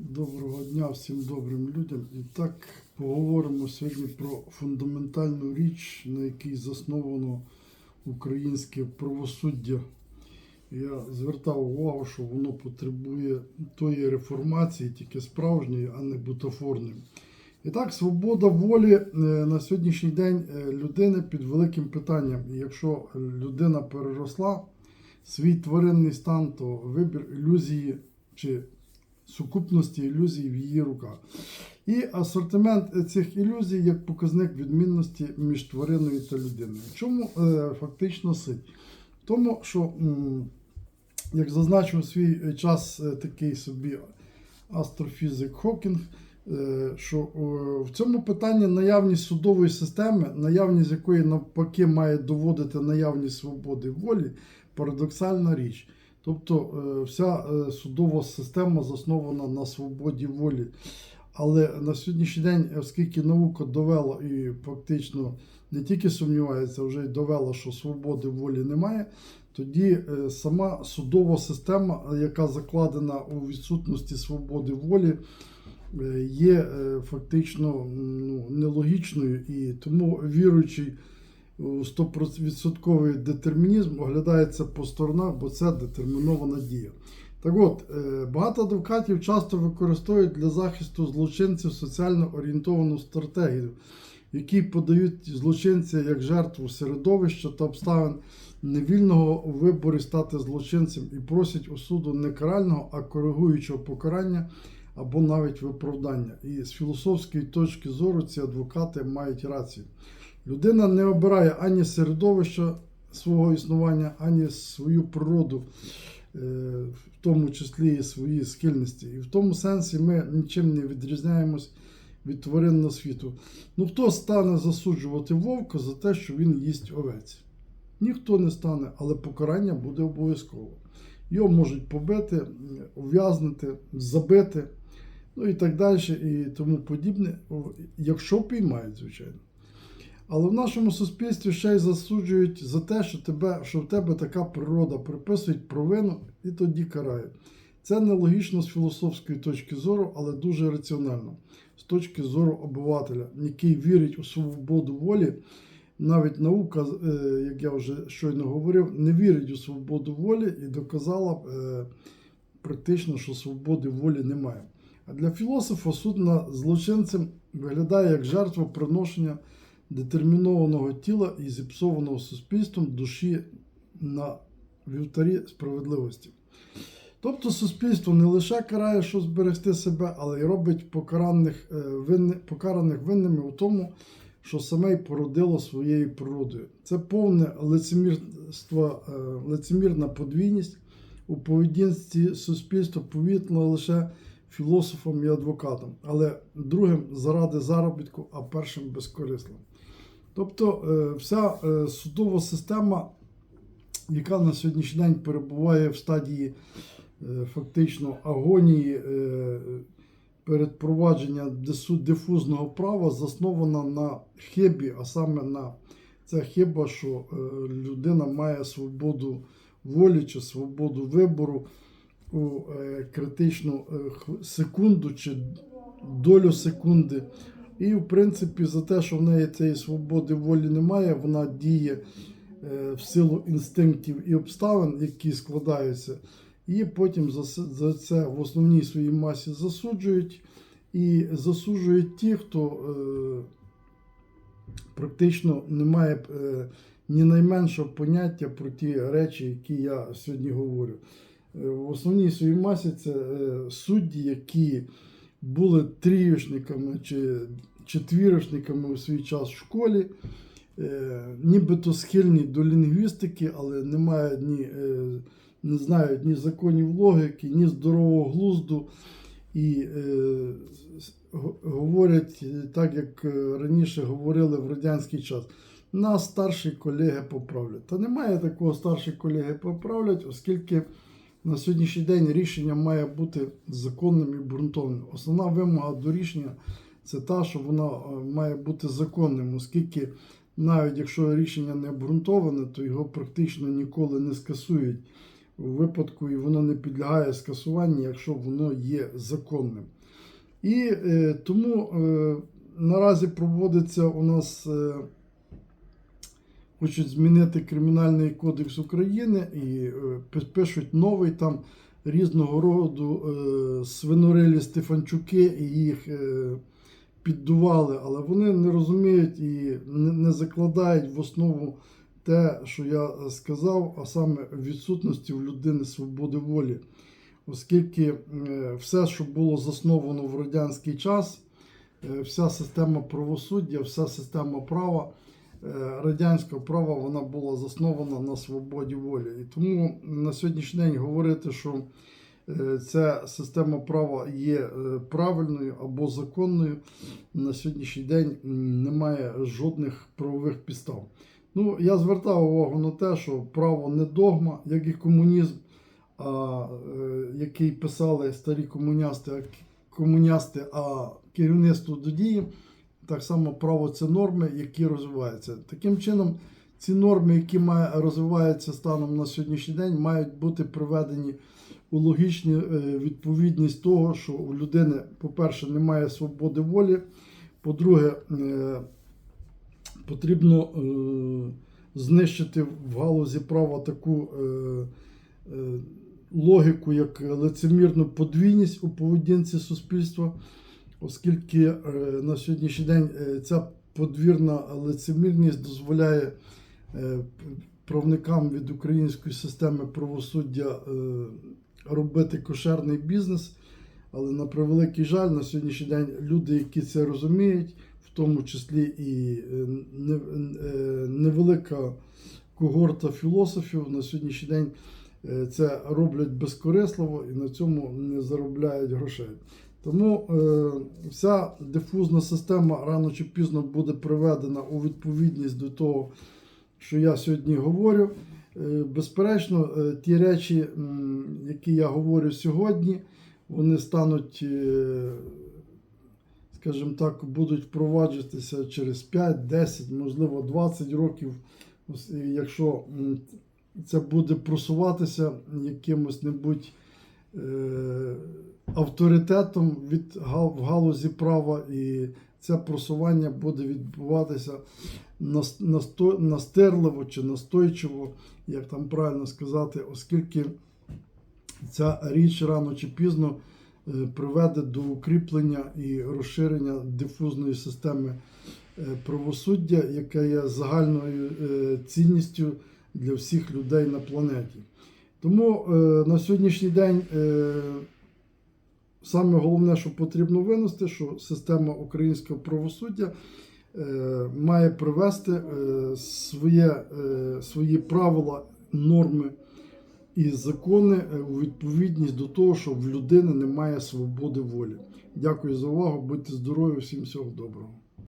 Доброго дня всім добрим людям. І так поговоримо сьогодні про фундаментальну річ, на якій засновано українське правосуддя. Я звертав увагу, що воно потребує тої реформації, тільки справжньої, а не бутафорної. І так, свобода волі е, на сьогоднішній день е, людини під великим питанням. І якщо людина переросла свій тваринний стан, то вибір ілюзії чи сукупності ілюзій в її руках. І асортимент цих ілюзій як показник відмінності між твариною та людиною. В чому е, фактично суть? В тому, що, як зазначив у свій час е, такий собі астрофізик Хокінг, е, що в цьому питанні наявність судової системи, наявність якої навпаки має доводити наявність свободи волі, парадоксальна річ. Тобто е, вся е, судова система заснована на свободі волі. Але на сьогоднішній день, оскільки наука довела і фактично не тільки сумнівається, вже й довела, що свободи волі немає, тоді е, сама судова система, яка закладена у відсутності свободи волі, є фактично ну, нелогічною і тому віруючий 100% детермінізм оглядається по сторонах, бо це детермінована дія. Так от, е, багато адвокатів часто використовують для захисту злочинців соціально орієнтовану стратегію, в якій подають злочинця як жертву середовища та обставин невільного у виборі стати злочинцем і просять у суду не карального, а коригуючого покарання або навіть виправдання. І з філософської точки зору ці адвокати мають рацію. Людина не обирає ані середовище свого існування, ані свою природу, е, в тому числі і свої схильності. І в тому сенсі ми нічим не відрізняємось від тваринного світу. Ну хто стане засуджувати вовка за те, що він їсть овець? Ніхто не стане, але покарання буде обов'язково. Його можуть побити, ув'язнити, забити, ну і так далі, і тому подібне, якщо піймають, звичайно. Але в нашому суспільстві ще й засуджують за те, що, тебе, що в тебе така природа, приписують провину і тоді карають. Це нелогічно з філософської точки зору, але дуже раціонально. З точки зору обивателя, який вірить у свободу волі, навіть наука, е, як я вже щойно говорив, не вірить у свободу волі і доказала е, практично, що свободи волі немає. Для філософа суд над злочинцем виглядає як жертва приношення детермінованого тіла і зіпсованого суспільством душі на вівтарі справедливості. Тобто суспільство не лише карає, щоб зберегти себе, але й робить покараних, е, винни, покараних винними у тому, що саме й породило своєю природою. Це повне лицемірство, е, лицемірна подвійність у поведінці суспільства повітно лише філософам і адвокатам, але другим заради заробітку, а першим безкорисно. Тобто е, вся е, судова система, яка на сьогоднішній день перебуває в стадії е, фактично агонії е, перед провадження дифузного права, заснована на хибі, а саме на це хиба, що людина має свободу волі чи свободу вибору у е, критичну е, секунду чи долю секунди. І, в принципі, за те, що в неї цієї свободи волі немає, вона діє е, в силу інстинктів і обставин, які складаються, і потім за, це в основній своїй масі засуджують. І засуджують ті, хто практично не має ні найменшого поняття про ті речі, які я сьогодні говорю. В основній своїй масі це е, судді, які були трієшниками чи четвірочниками у свій час в школі, е, нібито схильні до лінгвістики, але не мають ні, е, не знають ні законів логіки, ні здорового глузду. І е, говорять так, як раніше говорили в радянський час. Нас старші колеги поправлять. Та немає такого старші колеги поправлять, оскільки на сьогоднішній день рішення має бути законним і ґрунтовним. Основна вимога до рішення це та, що воно е, має бути законним, оскільки навіть якщо рішення не обґрунтоване, то його практично ніколи не скасують у випадку і воно не підлягає скасуванню, якщо воно є законним. І е, тому е, наразі проводиться у нас. Е, хочуть змінити Кримінальний кодекс України і е, пишуть новий там різного роду е, свинорилі Стефанчуки і їх е, піддували, але вони не розуміють і не, закладають в основу те, що я сказав, а саме відсутності в людини свободи волі. Оскільки все, що було засновано в радянський час, вся система правосуддя, вся система права радянського права вона була заснована на свободі волі. І тому на сьогоднішній день говорити, що е, ця система права є е, правильною або законною, на сьогоднішній день немає жодних правових підстав. Ну, я звертав увагу на те, що право не догма, як і комунізм, а, е, який писали старі комуністи, комуністи, а керівництво до дії. Так само право це норми, які розвиваються. Таким чином, ці норми, які розвиваються станом на сьогоднішній день, мають бути приведені у логічну е, відповідність того, що у людини, по-перше, немає свободи волі, по-друге, е, потрібно е, знищити в галузі права таку логіку, як лицемірну подвійність у поведінці суспільства оскільки е, на сьогоднішній день е, ця подвірна лицемірність дозволяє е, правникам від української системи правосуддя робити кошерний бізнес. Але на превеликий жаль, на сьогоднішній день люди, які це розуміють, в тому числі і не- невелика когорта філософів на сьогоднішній день це роблять безкорисливо і на цьому не заробляють грошей. Тому е, вся дифузна система рано чи пізно буде приведена у відповідність до того, що я сьогодні говорю. Е, безперечно, е, ті речі, м, які я говорю сьогодні, вони стануть, е, скажімо так, будуть впроваджуватися через 5, 10, можливо, 20 років. Якщо це буде просуватися якимось небудь е, авторитетом від в галузі права, і це просування буде відбуватися настирливо чи настойчиво, як там правильно сказати, оскільки ця річ рано чи пізно е, приведе до укріплення і розширення дифузної системи е, правосуддя, яка є загальною е, цінністю для всіх людей на планеті. Тому е, на сьогоднішній день е, саме головне, що потрібно винести, що система українського правосуддя е, має привести е, своє, е, свої правила, норми і закони е, у відповідність до того, що в людини немає свободи волі. Дякую за увагу. Будьте здорові, всім всього доброго.